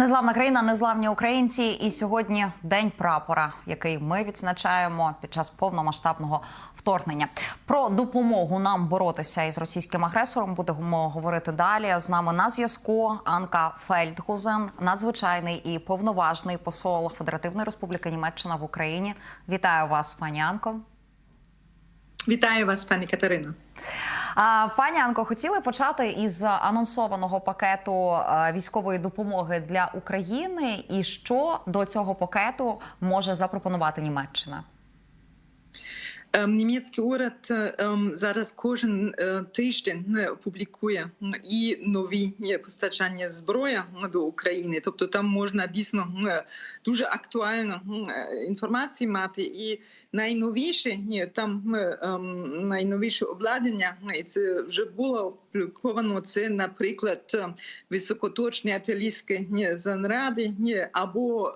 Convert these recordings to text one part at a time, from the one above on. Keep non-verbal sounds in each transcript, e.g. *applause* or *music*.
Незламна країна, незламні українці. І сьогодні день прапора, який ми відзначаємо під час повномасштабного вторгнення. Про допомогу нам боротися із російським агресором будемо говорити далі. З нами на зв'язку Анка Фельдгузен, надзвичайний і повноважний посол Федеративної Республіки Німеччина в Україні. Вітаю вас, пані Анко. Вітаю вас, пані Катерино. Пані Анко, хотіли почати із анонсованого пакету е, військової допомоги для України, і що до цього пакету може запропонувати Німеччина? Ем, Німецький уряд ем, зараз кожен е, тиждень е, публікує і нові е, постачання зброї до України. Тобто там можна дійсно дуже актуальну е, інформацію мати. І найновіше там ем, найновіше обладнання, і це вже було опубліковано. Це, наприклад, е, високоточні артилерійські ні, занради або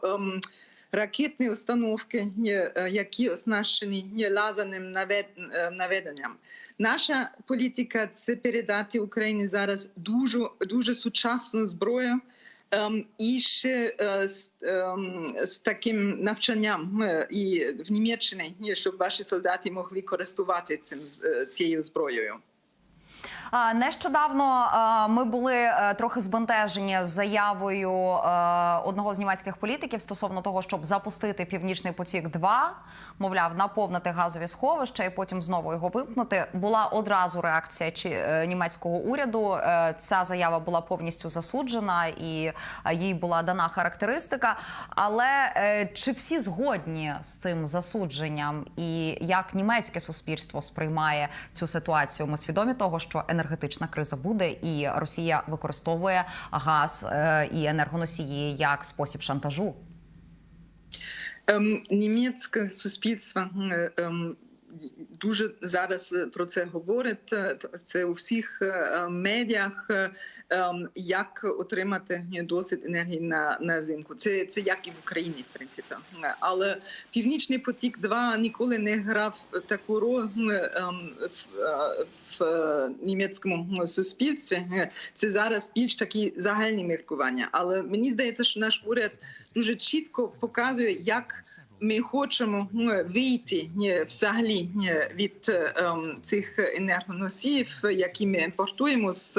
ракетні установки, е, які оснащені лазерним е, наведенням. Наша політика це передати Україні зараз дуже дуже сучасну зброю. ем, І ще е, з, ем, з таким навчанням і в Німеччині, щоб ваші солдати могли користувати цим цією зброєю. Нещодавно ми були е, трохи збентежені з заявою е, одного з німецьких політиків стосовно того, щоб запустити північний потік. 2 мовляв, наповнити газові сховища і потім знову його вимкнути. Була одразу реакція чи е, німецького уряду. Ця заява була повністю засуджена і їй була дана характеристика. Але чи всі згодні з цим засудженням, і як німецьке суспільство сприймає цю ситуацію? Ми свідомі того, що енергетична криза буде, і Росія використовує газ е, і енергоносії як спосіб шантажу. Ем, німецьке суспільство е, ем, дуже зараз е, про це говорить. Е, Це у всіх е, медіях, ем, як отримати досить енергії на, на зимку. Це, це як і в Україні, в принципі. Але Північний потік 2 ніколи не грав таку роль ем, в, в німецькому суспільстві. Це зараз більш такі загальні міркування. Але мені здається, що наш уряд дуже чітко показує, як ми хочемо вийти ні, взагалі ні, від е, ем, цих енергоносіїв, які ми імпортуємо з.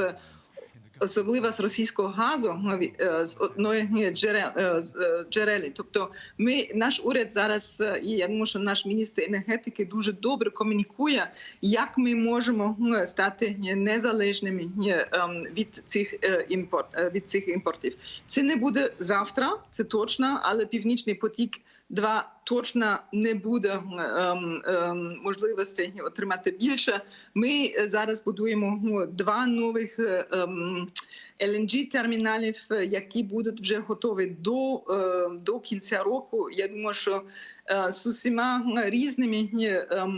Особливо з російського газу ну, е, з одної джерел, е, е, джерелі. Тобто, ми наш уряд зараз, і я думаю, що наш міністр енергетики дуже добре комунікує, як ми можемо стати незалежними ем, від цих імпорт від цих імпортів. Це не буде завтра, це точно, але північний потік. Два точно не буде ем, ем, можливості отримати більше. Ми е, зараз будуємо ну, два нових е, ем, терміналів, е, які будуть вже готові до, до кінця року. Я думаю, що з усіма різними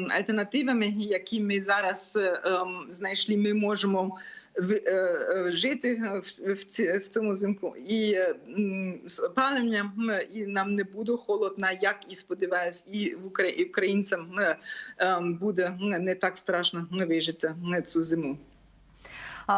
альтернативами, які ми зараз знайшли, ми можемо жити в, в, ці- в цьому зимку і е, з опаленням, і нам не буде холодно, як і сподіваюсь, і в українцям е, ем, буде не так страшно вижити цю зиму.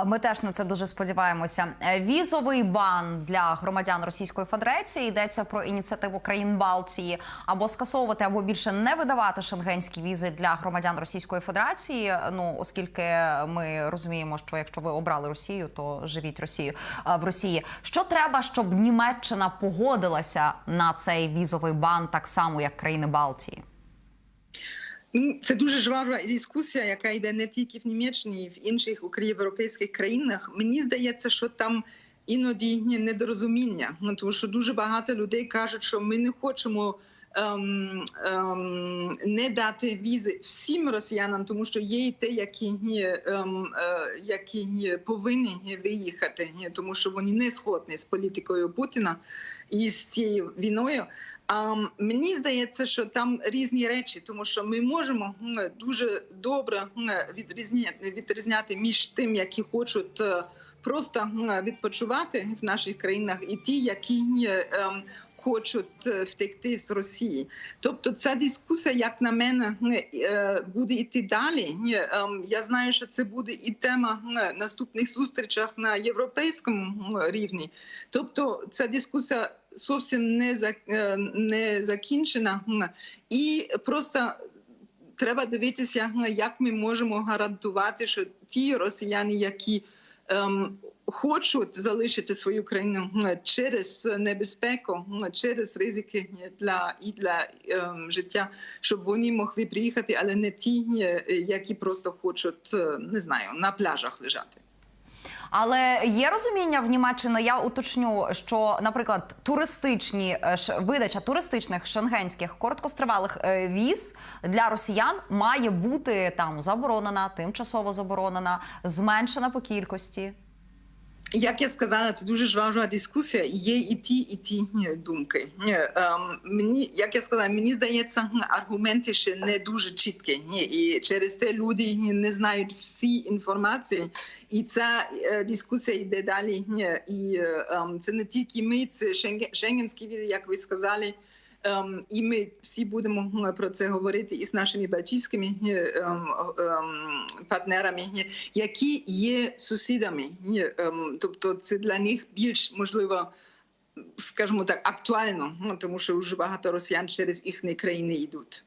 Ми теж на це дуже сподіваємося. Е, Візовий бан для громадян Російської Федерації йдеться про ініціативу країн Балтії або скасовувати, або більше не видавати шенгенські візи для громадян Російської Федерації. Ну оскільки ми розуміємо, що якщо ви обрали Росію, то живіть Росію в Росії. Що треба, щоб Німеччина погодилася на цей візовий бан, так само як країни Балтії? Це дуже жвава дискусія, яка йде не тільки в Німеччині, і в інших європейських країнах. Мені здається, що там іноді є недорозуміння. Ну, тому що дуже багато людей кажуть, що ми не хочемо ем, ем, не дати візи всім росіянам, тому що є і те, які, ем, е, які повинні виїхати, тому що вони не сходні з політикою Путіна і з цією війною. А мені здається, що там різні речі, тому що ми можемо дуже добре відрізняти, відрізняти між тим, які хочуть е, просто відпочивати в наших країнах, і ті, які е, ем, хочуть е, втекти з Росії. Тобто, ця дискусія, як на мене, буде йти далі. Ем, Я знаю, що це буде і тема наступних зустрічах на європейському рівні. Тобто, ця дискусія зовсім не е, не закінчена, і просто. Треба дивитися, як ми можемо гарантувати, що ті росіяни, які ем, хочуть залишити свою країну через небезпеку, через ризики для і для ем, життя, щоб вони могли приїхати, але не ті, е, які просто хочуть е, не знаю на пляжах лежати. Але є розуміння в Німеччині, я уточню, що, наприклад, туристичні е, видача туристичних шенгенських короткостривалих е, віз для росіян має бути там заборонена, тимчасово заборонена, зменшена по кількості. Як я сказала, це дуже жвава дискусія. Є і ті, і ті думки. Ем, Мені, як я сказала, мені здається, аргументи ще не дуже чіткі. Ні, І через те люди не знають всі інформації, і ця е, дискусія йде далі. Ні, І ем, це не тільки ми, це шенге- шенгенські як ви сказали. Ем, і ми всі будемо про це говорити і з нашими балтійськими е, ем, ем, партнерами, е, які є сусідами. Е, Тобто це для них більш можливо, скажімо так, актуально, ну, тому що вже багато росіян через їхні країни йдуть.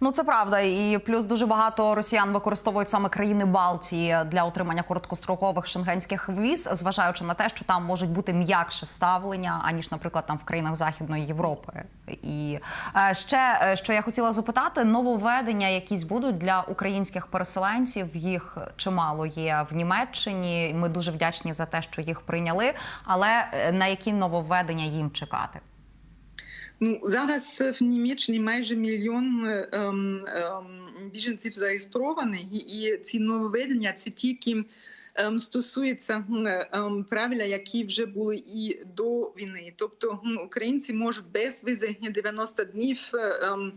Ну це правда, і плюс дуже багато росіян використовують саме країни Балтії для отримання короткострокових шенгенських віз, зважаючи на те, що там можуть бути м'якше ставлення аніж, наприклад, там в країнах Західної Європи. І е, ще е, що я хотіла запитати, нововведення якісь будуть для українських переселенців. Їх чимало є в Німеччині. Ми дуже вдячні за те, що їх прийняли. Але е, на які нововведення їм чекати? Ну зараз в Німеччині майже мільйон е, ем, ем, біженців зареєстровані, і, ці нововведення це тільки ем, стосується ем, правила, які вже були і до війни. Тобто українці можуть без визи 90 днів. е, ем,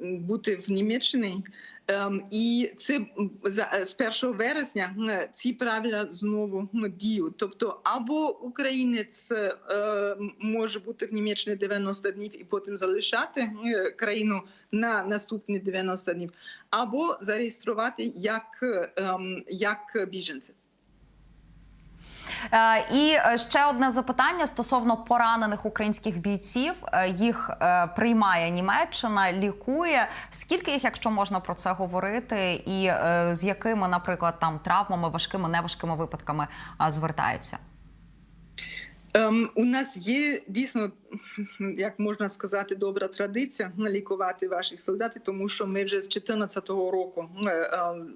Бути в Німеччині, Ем, і це за з 1 вересня ці правила знову діють. Тобто, або українець е, може бути в Німеччині 90 днів і потім залишати е, країну на наступні 90 днів, або зареєструвати як, е, ем, як біженця. Е, І е, ще одне запитання стосовно поранених українських бійців. Е, Їх приймає Німеччина, лікує. Скільки їх, якщо можна про це говорити, і з якими, наприклад, там травмами, важкими, неважкими випадками звертаються? Um, у нас є дійсно, *laughs* як можна сказати, добра традиція лікувати ваших солдатів, тому що ми вже з 2014 року е, ем,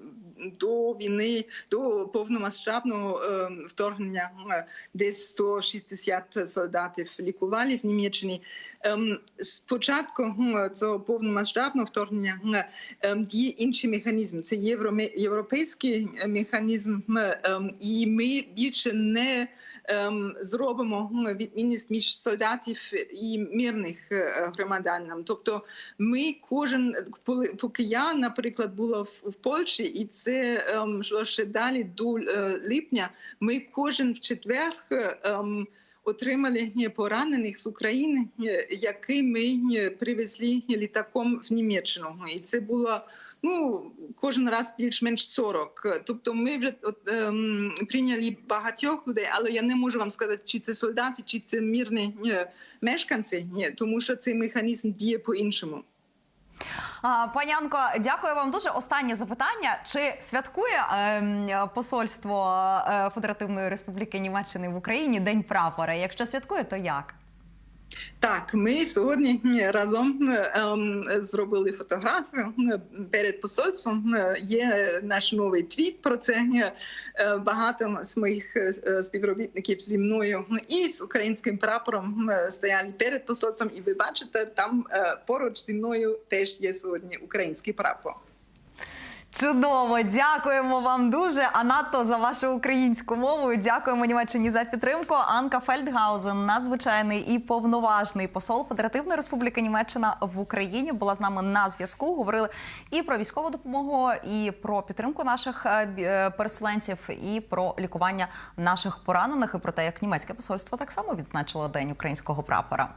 до війни, до повномасштабного е, вторгнення, е, десь 160 солдатів лікували в Німеччині. Ем, Спочатку цього повномасштабного вторгнення ем, діє інший механізм. Це європейський е, механізм, ем, і ми більше не зробимо відмінність між солдатів і мирних громадян, громадянам. Тобто, ми кожен, поки я, наприклад, була в, в Польщі, і це ем, шло ще далі до е, липня. Ми кожен в четвер. е, ем, Отримали поранених з України, е, які ми е, привезли літаком в Німеччину, і це було ну кожен раз більш-менш 40. Тобто, ми вже от, ем, прийняли багатьох людей, але я не можу вам сказати, чи це солдати, чи це мирні е, мешканці, ні, тому що цей механізм діє по-іншому. А, Пані Анко, дякую вам дуже. Останнє запитання: чи святкує ем, посольство е, Федеративної Республіки Німеччини в Україні День прапора? Якщо святкує, то як? Так, ми сьогодні разом ем, зробили фотографію е, перед посольством. Е, Є наш новий твіт про це. Е, Багато з моїх е, співробітників зі мною і з українським прапором стояли перед посольством. І ви бачите, там поруч зі мною теж є сьогодні український прапор. Чудово, дякуємо вам дуже. А надто за вашу українську мову. Дякуємо Німеччині за підтримку. Анка Фельдгаузен, надзвичайний і повноважний посол Федеративної Республіки Німеччина в Україні, була з нами на зв'язку. Говорили і про військову допомогу, і про підтримку наших е, е, переселенців, і про лікування наших поранених, і про те, як німецьке посольство так само відзначило День українського прапора.